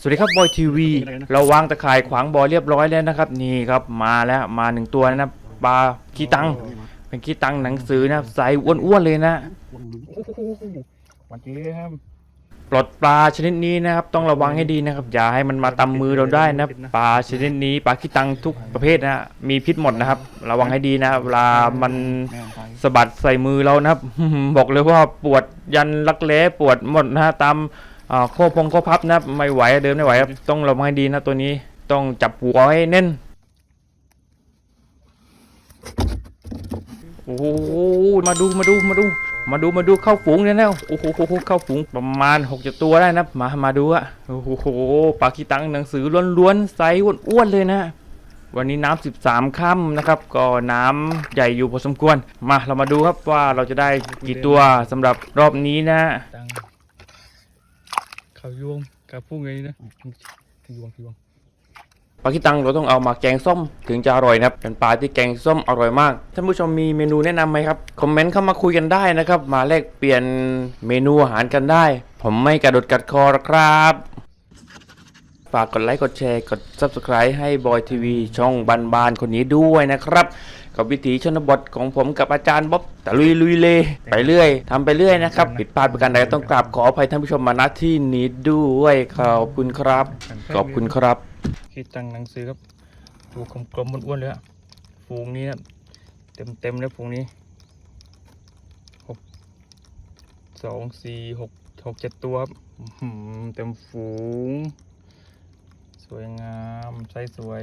สวัสดีครับบอยทีวีเราวางตะข่ายขวางบ่อเรียบร้อยแล้วนะครับ นี่ครับมาแล้วมาหนึ่งตัวนะครับปลาขี้ตังเป็นขี้ตังหนังสือนะครับใสอ้วนๆเลยนะวันนี้ครับปลดปลาชนิดนี้นะครับ ต้องระวังให้ดีนะครับ อย่าให้มันมาตำมือเราได้นะปลาชนิดนี้ปลาขี้ตังทุกประเภทนะมีพิษหมดนะครับ ระวังให้ดีนะเวลามันแม่นไปสะบัดใส่มือเรานะครับ บอกเลยว่าปวดยันรักแร้ปวดหมดนะฮะตาม อ่าข้อพงข้อพับนะครับไม่ไหวเดินไม่ไหวครับต้องระวังให้ดีนะตัวนี้ต้องจับหัวให้แน่นโอ้โหมาดูมาดูมาดู มาดูมาดูเข้าฝูงเนี่ยนะโอ้โหเข้าฝูงประมาณหกเจ็ดตัวได้นะมามาดูอะโอ้โหปลากีตังหนังสือล้วนๆไซส์อ้วนๆเลยนะ วันนี้น้ำ13ค่ำนะครับ ก็น้ำใหญ่อยู่พอสมควร มาเรามาดูครับว่าเราจะได้กี่ตัวสำหรับรอบนี้นะตัง เขายวงกับพุ่งไงนะขยวงขยวงปลาคิตังเราต้องเอามาแกงส้มถึงจะอร่อยนะครับเป็นปลาที่แกงส้มอร่อยมากท่านผู้ชมมีเมนูแนะนำไหมครับคอมเมนต์เข้ามาคุยกันได้นะครับ มาแลกเปลี่ยนเมนูอาหารกันได้ ผมไม่กระโดดกัดคอครับ ฝากกดไลค์กดแชร์กด Subscribe ให้บอยทีวีช่องบันบานๆคนนี้ด้วยนะครับ กับวิถีชนบทของผมกับอาจารย์บ๊อบตะลุยลุยเล ไปเรื่อยทำไปเรื่อยนะครับผิดพลาดประการใดต้องกราบขออภัยท่านผู้ชมมาณที่นี้ด้วยขอบคุณครับ ขอบคุณครับ คิดตังหนังสือครับตัวกลมๆอ้วนๆเลยอะฝูงนี้นะเต็มเต็มๆเลยฝูงนี้หกสองสี่หกหกเจ็ดตัวครับอื้อหือเต็มฝูง สวยงามใช้สวย